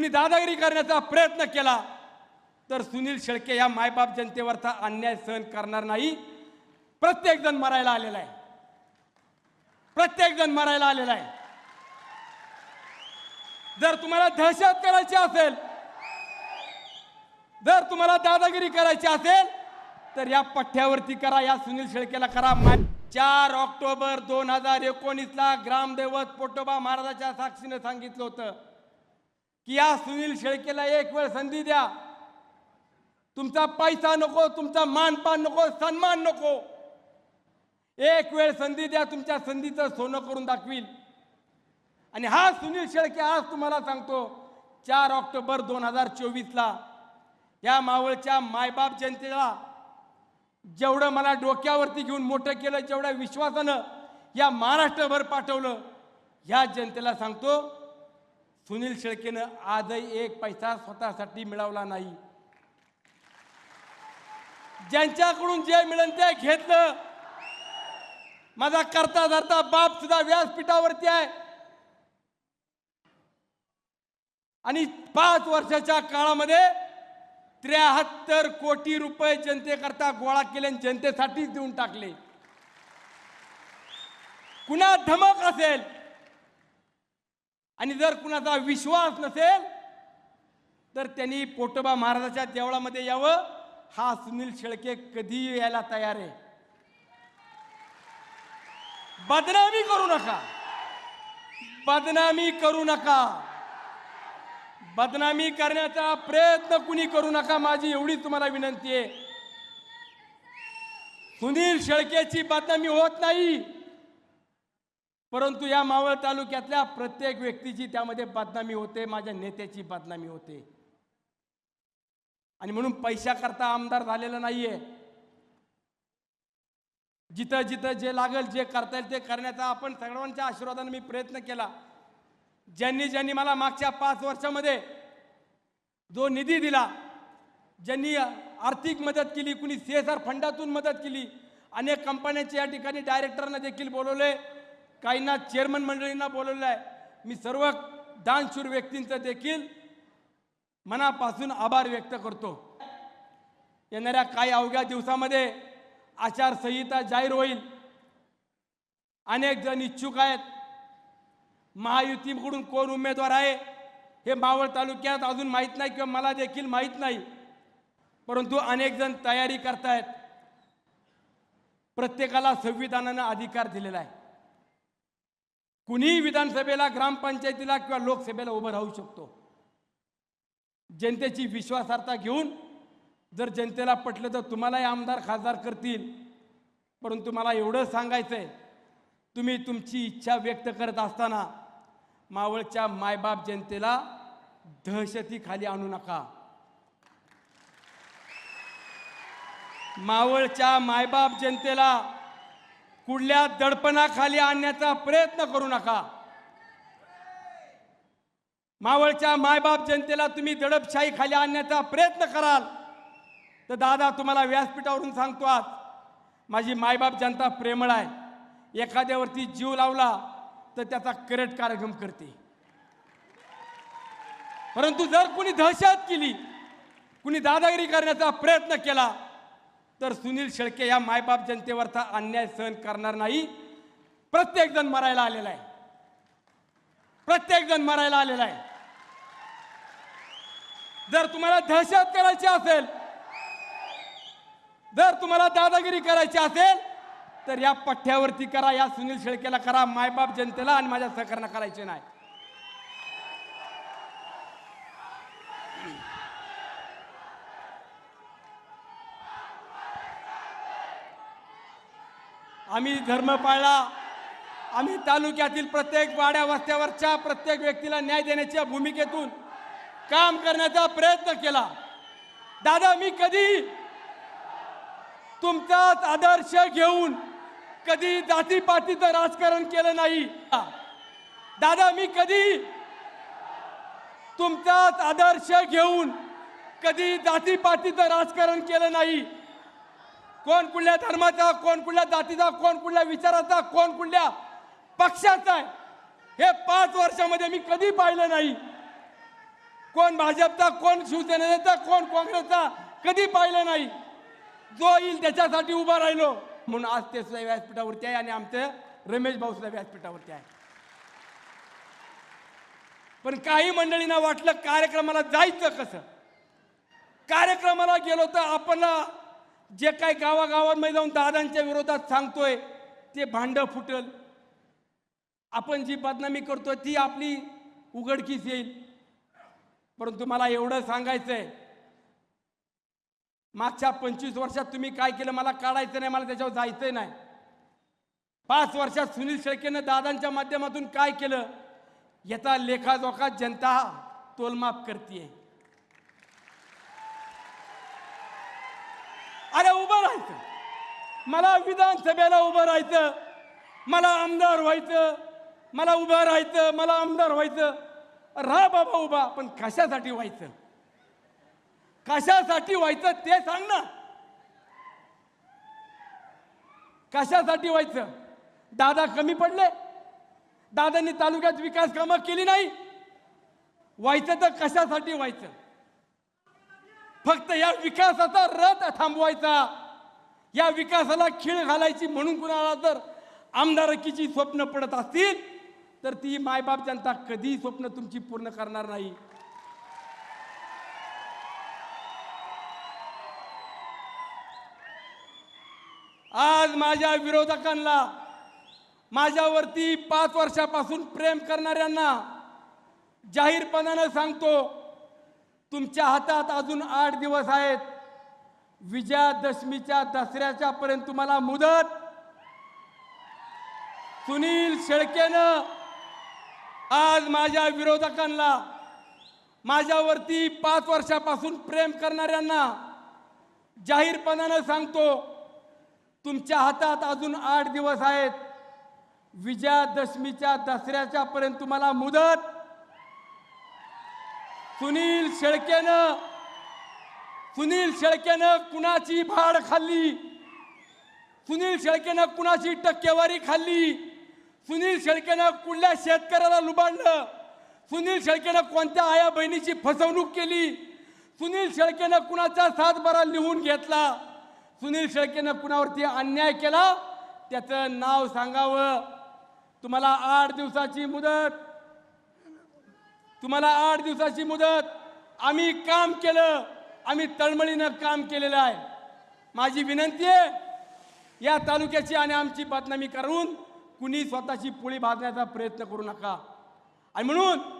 कुणी दादागिरी करण्याचा प्रयत्न केला तर सुनील शेळके या मायबाप जनतेवरचा अन्याय सहन करणार नाही. प्रत्येकजण मरायला आलेला आहे. प्रत्येकजण मरायला आलेला आहे. जर तुम्हाला दहशत करायची असेल जर तुम्हाला दादागिरी करायची असेल तर या पठ्ठ्यावरती करा या सुनील शेळकेला करा. चार ऑक्टोबर दोन हजार एकोणीसला ग्रामदैवत पोटोबा महाराजाच्या साक्षीने सांगितलं होतं. की या सुनील शेळकेला एक वेळ संधी द्या. तुमचा पैसा नको तुमचा मानपान नको सन्मान नको. एक वेळ संधी द्या तुमच्या संधीचं सोनं करून दाखवील आणि हा सुनील शेळके आज तुम्हाला सांगतो चार ऑक्टोबर दोन हजार चोवीसला या मावळच्या मायबाप जनतेला जेवढं मला डोक्यावरती घेऊन मोठं केलं जेवढ्या विश्वासानं या महाराष्ट्रभर पाठवलं ह्या जनतेला सांगतो सुनील शेळकेनं आजही एक पैसा स्वतःसाठी मिळवला नाही. ज्यांच्याकडून जे मिळेल ते घेतलं. माझा करता धरता बाप सुद्धा व्यासपीठावरती आहे. आणि पाच वर्षाच्या काळामध्ये त्र्याहत्तर कोटी रुपये जनतेकरता गोळा केले आणि जनतेसाठीच देऊन टाकले. कुणा धमक असेल? आणि जर कुणाचा विश्वास नसेल तर त्यांनी पोटोबा महाराजाच्या देवळामध्ये यावं. हा सुनील शेळके कधी यायला तयार आहे. बदनामी करू नका. बदनामी करू नका. बदनामी करण्याचा प्रयत्न कुणी करू नका माझी एवढी तुम्हाला विनंती आहे. सुनील शेळकेची बदनामी होत नाही. परंतु या मावळ तालुक्यातल्या प्रत्येक व्यक्तीची त्यामध्ये बदनामी होते माझ्या नेत्याची बदनामी होते. आणि म्हणून पैशाकरता आमदार झालेला नाहीये. जिथं जिथं जे लागेल जे करता येईल ते करण्याचा आपण सर्वांच्या आशीर्वादाने मी प्रयत्न केला. ज्यांनी ज्यांनी मला मागच्या पाच वर्षामध्ये जो निधी दिला ज्यांनी आर्थिक मदत केली कुणी सी एस आर फंडातून मदत केली अनेक कंपन्यांच्या या ठिकाणी डायरेक्टरना देखील बोलवले. काहींना चेअरमन मंडळींना बोलवलं आहे. मी सर्व दानशूर व्यक्तींचं देखील मनापासून आभार व्यक्त करतो. येणाऱ्या काही अवघ्या दिवसामध्ये आचारसंहिता जाहीर होईल. अनेक जण इच्छुक आहेत. महायुतीकडून कोण उमेदवार आहे हे मावळ तालुक्यात अजून माहीत नाही किंवा मला देखील माहीत नाही. परंतु अनेक जण तयारी करतायत. प्रत्येकाला संविधानानं अधिकार दिलेला आहे. कुणीही विधानसभेला ग्रामपंचायतीला किंवा लोकसभेला उभं राहू शकतो. जनतेची विश्वासार्हता घेऊन जर जनतेला पटलं तर तुम्हालाही आमदार खासदार करतील. परंतु मला एवढं सांगायचं आहे तुम्ही तुमची इच्छा व्यक्त करत असताना मावळच्या मायबाप जनतेला दहशतीखाली आणू नका. मावळच्या मायबाप जनतेला कुठल्या दडपणाखाली आणण्याचा प्रयत्न करू नका. मावळच्या मायबाप जनतेला तुम्ही दडपशाही खाली आणण्याचा प्रयत्न कराल. तर दादा तुम्हाला व्यासपीठावरून सांगतो आज माझी मायबाप जनता प्रेमळ आहे. एखाद्यावरती जीव लावला तर त्याचा करेट कार्यक्रम करते. परंतु जर कुणी दहशत केली कुणी दादागिरी करण्याचा प्रयत्न केला तर सुनील शेळके या मायबाप जनतेवरचा अन्याय सहन करणार नाही. प्रत्येकजण मरायला आलेला आहे. प्रत्येकजण मरायला आलेला आहे. जर तुम्हाला दहशत करायची असेल जर तुम्हाला दादागिरी करायची असेल तर या पठ्ठ्यावरती करा या सुनील शेळकेला करा मायबाप जनतेला आणि माझ्या सहकार्य करायचे नाही. आम्ही धर्म पाळला. आम्ही तालुक्यातील प्रत्येक वाड्या वस्त्यावरच्या प्रत्येक व्यक्तीला न्याय देण्याच्या भूमिकेतून काम करण्याचा प्रयत्न केला. दादा मी कधी तुमचाच आदर्श घेऊन कधी जातीपातीचं राजकारण केलं नाही? दादा मी कधी तुमचाच आदर्श घेऊन कधी जातीपातीचं राजकारण केलं नाही? कोण कुठल्या धर्माचा कोण कुठल्या जातीचा कोण कुठल्या विचाराचा कोण कुठल्या पक्षाचा आहे? हे पाच वर्षामध्ये मी कधी पाहिलं नाही. कोण भाजपचा कोण शिवसेनेचा कोण काँग्रेसचा कधी पाहिलं नाही. जो येईल त्याच्यासाठी उभा राहिलो. म्हणून आज ते सुद्धा व्यासपीठावरती आहे आणि आमचं रमेश भाऊ सुद्धा व्यासपीठावरती आहे. पण काही मंडळींना वाटलं कार्यक्रमाला जायचं कसं? कार्यक्रमाला गेलो तर आपल्याला जे काही गावागावांमध्ये जाऊन दादांच्या विरोधात सांगतोय ते भांडं फुटल. आपण जी बदनामी करतोय ती आपली उघडकीस येईल. परंतु मला एवढं सांगायचंय मागच्या पंचवीस वर्षात तुम्ही काय केलं मला काढायचं नाही मला त्याच्यावर जायचंय नाही. पाच वर्षात सुनील शेळकेनं दादांच्या माध्यमातून काय केलं? याचा लेखाजोखा जनता तोलमाप करते अरे उभं राहायचं. मला विधानसभेला उभं राहायचं. मला आमदार व्हायचं. मला उभं राहायचं. मला आमदार व्हायचं. राहा बाबा उभा पण कशासाठी व्हायचं? कशासाठी व्हायचं ते सांग ना. कशासाठी व्हायचं? दादा कमी पडले. दादांनी तालुक्यात विकास कामं केली नाही. व्हायचं तर कशासाठी व्हायचं? फक्त या विकासाचा रथ थांबवायचा. या विकासाला खीळ घालायची म्हणून कुणाला जर आमदारकीची स्वप्न पडत असतील तर ती मायबाप जनता कधी स्वप्न तुमची पूर्ण करणार नाही. आज माझ्या विरोधकांना माझ्यावरती पाच वर्षापासून प्रेम करणाऱ्यांना जाहीरपणानं सांगतो तुमच्या हातात अजून आठ दिवस आहेत. विजयादशमीच्या दसऱ्याच्या पर्यंत तुम्हाला मुदत. सुनील शेळकेनं आज माझ्या विरोधकांना माझ्यावरती पाच वर्षापासून प्रेम करणाऱ्यांना जाहीरपणानं सांगतो तुमच्या हातात अजून आठ दिवस आहेत. विजयादशमीच्या दसऱ्याच्या पर्यंत तुम्हाला मुदत. सुनील शेळकेनं सुनील शेळकेनं कुणाची भाड खाल्ली? सुनील शेळकेनं कुणाची टक्केवारी खाल्ली? सुनील शेळकेनं कुठल्या शेतकऱ्याला लुबाडलं? सुनील शेळकेनं कोणत्या आया बहिणीची फसवणूक केली? सुनील शेळकेनं कुणाचा सातबारा लिहून घेतला? सुनील शेळकेनं कुणावरती अन्याय केला? त्याचं नाव सांगावं. तुम्हाला आठ दिवसाची मुदत. तुम्हाला आठ दिवसाची मुदत. आम्ही काम केलं. आम्ही तळमळीनं काम केलेलं आहे. माझी विनंती आहे या तालुक्याची आणि आमची बदनामी करून कुणी स्वतःची पोळी भाजण्याचा प्रयत्न करू नका. आणि म्हणून